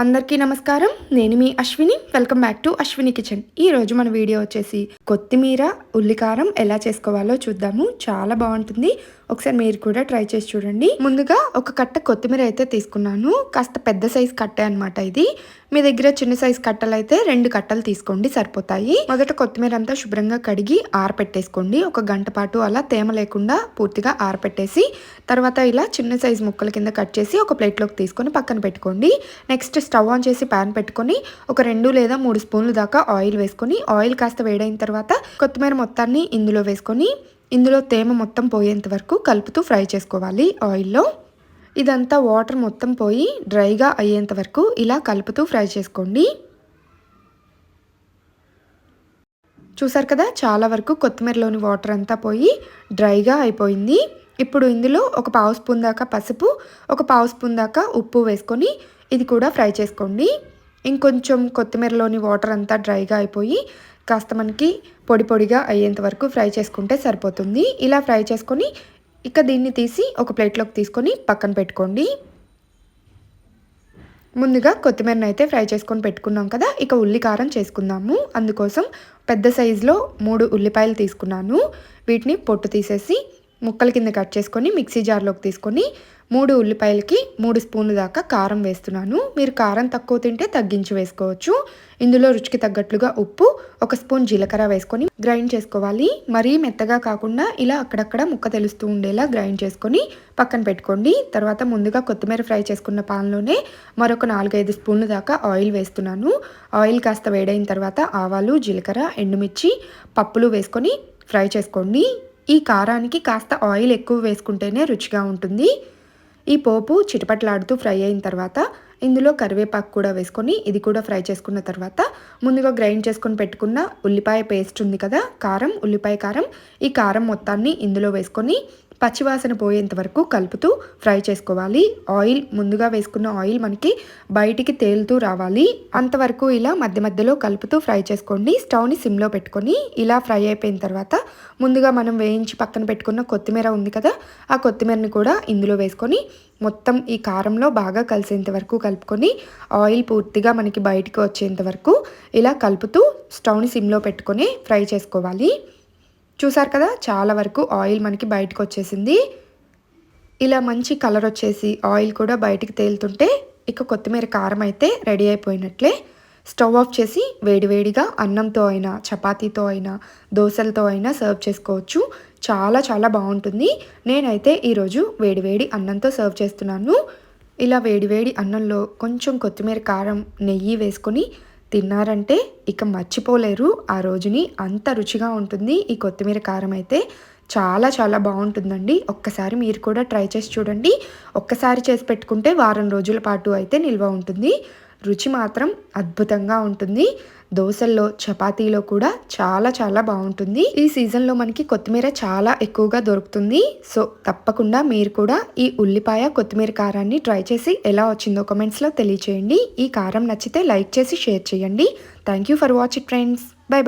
అందరికీ నమస్కారం. నేను మీ Ashwini. Welcome back to Ashwini kitchen. ఈ రోజు మన వీడియో వచ్చేసి కొత్తిమీర ఉల్లికారం ఎలా చేసుకోవాలో చూద్దాము. చాలా బాగుంటుంది. ఒకసారి మీరు కూడా ట్రై చేసి చూడండి. ముందుగా ఒక కట్ట కొత్తిమీర అయితే తీసుకున్నాను. కాస్త పెద్ద సైజ్ కట్టే అనమాట ఇది. మీ దగ్గర చిన్న సైజ్ కట్టలు అయితే రెండు కట్టలు తీసుకోండి సరిపోతాయి. మొదట కొత్తిమీర అంతా శుభ్రంగా కడిగి ఆరపెట్టేసుకోండి. ఒక గంట పాటు అలా తేమ లేకుండా పూర్తిగా ఆరపెట్టేసి తర్వాత ఇలా చిన్న సైజ్ ముక్కల కింద కట్ చేసి ఒక ప్లేట్లోకి తీసుకొని పక్కన పెట్టుకోండి. నెక్స్ట్ స్టవ్ ఆన్ చేసి ప్యాన్ పెట్టుకొని ఒక రెండు లేదా మూడు స్పూన్లు దాకా ఆయిల్ వేసుకొని ఆయిల్ కాస్త వేడైన తర్వాత కొత్తిమీర మొత్తాన్ని ఇందులో వేసుకొని ఇందులో తేమ మొత్తం పోయేంత వరకు కలుపుతూ ఫ్రై చేసుకోవాలి ఆయిల్లో. ఇదంతా వాటర్ మొత్తం పోయి డ్రైగా అయ్యేంత వరకు ఇలా కలుపుతూ ఫ్రై చేసుకోండి. చూసారు కదా చాలా వరకు కొత్తిమీరలోని వాటర్ అంతా పోయి డ్రైగా అయిపోయింది. ఇప్పుడు ఇందులో ఒక పావు స్పూన్ దాకా పసుపు ఒక పావు స్పూన్ దాకా ఉప్పు వేసుకొని ఇది కూడా ఫ్రై చేసుకోండి. ఇంకొంచెం కొత్తిమీరలోని వాటర్ అంతా డ్రైగా అయిపోయి కాస్త మనకి పొడి పొడిగా అయ్యేంత వరకు ఫ్రై చేసుకుంటే సరిపోతుంది. ఇలా ఫ్రై చేసుకొని ఇక దీన్ని తీసి ఒక ప్లేట్లోకి తీసుకొని పక్కన పెట్టుకోండి. ముందుగా కొత్తిమీరని అయితే ఫ్రై చేసుకొని పెట్టుకున్నాం కదా ఇక ఉల్లి కారం చేసుకుందాము. అందుకోసం పెద్ద సైజులో మూడు ఉల్లిపాయలు తీసుకున్నాను. వీటిని పొట్టు తీసేసి ముక్కల కింద కట్ చేసుకొని మిక్సీ జార్లోకి తీసుకొని మూడు ఉల్లిపాయలకి మూడు స్పూన్లు దాకా కారం వేస్తున్నాను. మీరు కారం తక్కువ తింటే తగ్గించి వేసుకోవచ్చు. ఇందులో రుచికి తగ్గట్లుగా ఉప్పు ఒక స్పూన్ జీలకర్ర వేసుకొని గ్రైండ్ చేసుకోవాలి. మరీ మెత్తగా కాకుండా ఇలా అక్కడక్కడ ముక్క తెలుస్తూ ఉండేలా గ్రైండ్ చేసుకొని పక్కన పెట్టుకోండి. తర్వాత ముందుగా కొత్తిమీర ఫ్రై చేసుకున్న పాన్లోనే మరొక నాలుగైదు స్పూన్లు దాకా ఆయిల్ వేస్తున్నాను. ఆయిల్ కాస్త వేడైన తర్వాత ఆవాలు జీలకర్ర ఎండుమిర్చి పప్పులు వేసుకొని ఫ్రై చేసుకోండి. ఈ కారానికి కాస్త ఆయిల్ ఎక్కువ వేసుకుంటేనే రుచిగా ఉంటుంది. ఈ పోపు చిటపట్లాడుతూ ఫ్రై అయిన తర్వాత ఇందులో కరివేపాకు కూడా వేసుకొని ఇది కూడా ఫ్రై చేసుకున్న తర్వాత ముందుగా గ్రైండ్ చేసుకొని పెట్టుకున్న ఉల్లిపాయ పేస్ట్ ఉంది కదా కారం ఉల్లిపాయ కారం ఈ కారం మొత్తాన్ని ఇందులో వేసుకొని పచ్చివాసన పోయేంత వరకు కలుపుతూ ఫ్రై చేసుకోవాలి. ఆయిల్ ముందుగా వేసుకున్న ఆయిల్ మనకి బయటికి తేలుతూ రావాలి. అంతవరకు ఇలా మధ్య మధ్యలో కలుపుతూ ఫ్రై చేసుకోండి. స్టవ్ని సిమ్లో పెట్టుకొని ఇలా ఫ్రై అయిపోయిన తర్వాత ముందుగా మనం వేయించి పక్కన పెట్టుకున్న కొత్తిమీర ఉంది కదా ఆ కొత్తిమీరని కూడా ఇందులో వేసుకొని మొత్తం ఈ కారంలో బాగా కలిసేంత వరకు కలుపుకొని ఆయిల్ పూర్తిగా మనకి బయటికి వచ్చేంత వరకు ఇలా కలుపుతూ స్టవ్ని సిమ్లో పెట్టుకొని ఫ్రై చేసుకోవాలి. చూసారు కదా చాలా వరకు ఆయిల్ మనకి బయటకు వచ్చేసింది. ఇలా మంచి కలర్ వచ్చేసి ఆయిల్ కూడా బయటికి తేలుతుంటే ఇక కొత్తిమీర కారం అయితే రెడీ అయిపోయినట్లే. స్టవ్ ఆఫ్ చేసి వేడివేడిగా అన్నంతో అయినా చపాతీతో అయినా దోశలతో అయినా సర్వ్ చేసుకోవచ్చు. చాలా చాలా బాగుంటుంది. నేనైతే ఈరోజు వేడివేడి అన్నంతో సర్వ్ చేస్తున్నాను. ఇలా వేడివేడి అన్నంలో కొంచెం కొత్తిమీర కారం నెయ్యి వేసుకొని తిన్నారంటే ఇక మర్చిపోలేరు. ఆ రోజుని అంత రుచిగా ఉంటుంది. ఈ కొత్తిమీర కారం అయితే చాలా చాలా బాగుంటుందండి. ఒక్కసారి మీరు కూడా ట్రై చేసి చూడండి. ఒక్కసారి చేసి పెట్టుకుంటే వారం రోజుల పాటు అయితే నిల్వ ఉంటుంది. రుచి మాత్రం అద్భుతంగా ఉంటుంది. దోశల్లో చపాతీలో కూడా చాలా చాలా బాగుంటుంది. ఈ సీజన్లో మనకి కొత్తిమీర చాలా ఎక్కువగా దొరుకుతుంది. సో తప్పకుండా మీరు కూడా ఈ ఉల్లిపాయ కొత్తిమీర కారాన్ని ట్రై చేసి ఎలా వచ్చిందో కమెంట్స్లో తెలియచేయండి. ఈ కారం నచ్చితే లైక్ చేసి షేర్ చేయండి. Thank you for watching friends. Bye bye